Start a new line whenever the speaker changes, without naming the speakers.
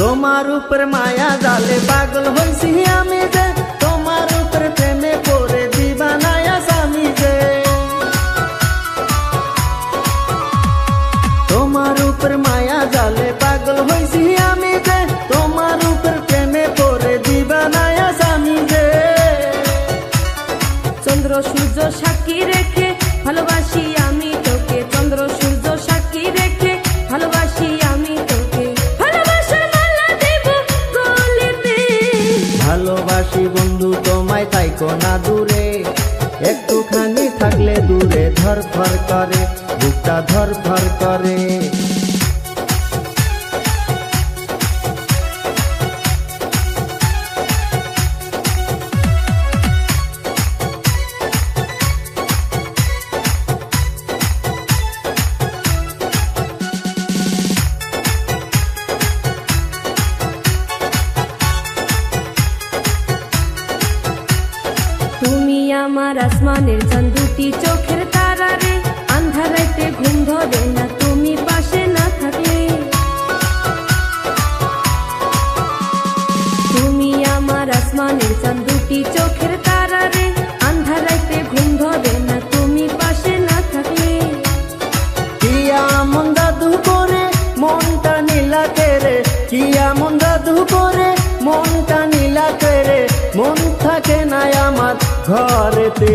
তোমার উপর মায়া জালে পাগল হইছি আমি যে, তোমার উপর প্রেমে পড়ে দিবানায়া স্বামী যে। তোমার উপর মায়া জালে পাগল হইছি আমি যে, তোমার উপর প্রেমে পড়ে দিবানায়া স্বামী যে।
চন্দ্র সূর্য সাক্ষী রেখে ভালোবাসি ভালোবাসি
বন্ধু, তোমায় তাইকো না দূরে। একটুখানি থাকলে দূরে ধর ধর করে, বুকটা ধর ধর করে।
তুমি আমার আসমানের চাঁদ দুটি চোখের তারা রে আন্ধারাইতে ঘুম ধরে না তুমি পাশে না থাকলে। তুমি আমার আসমানের চাঁদ দুটি চোখের তারা রে আন্ধারাইতে ঘুম ধরে না তুমি পাশে না থাকলে।
কিয়া মন দাদু করে মনটা নীলা করে, কিয়া মন দাদু করে মনটা নীলা করে, মন থাকে না আমার ঘরেতে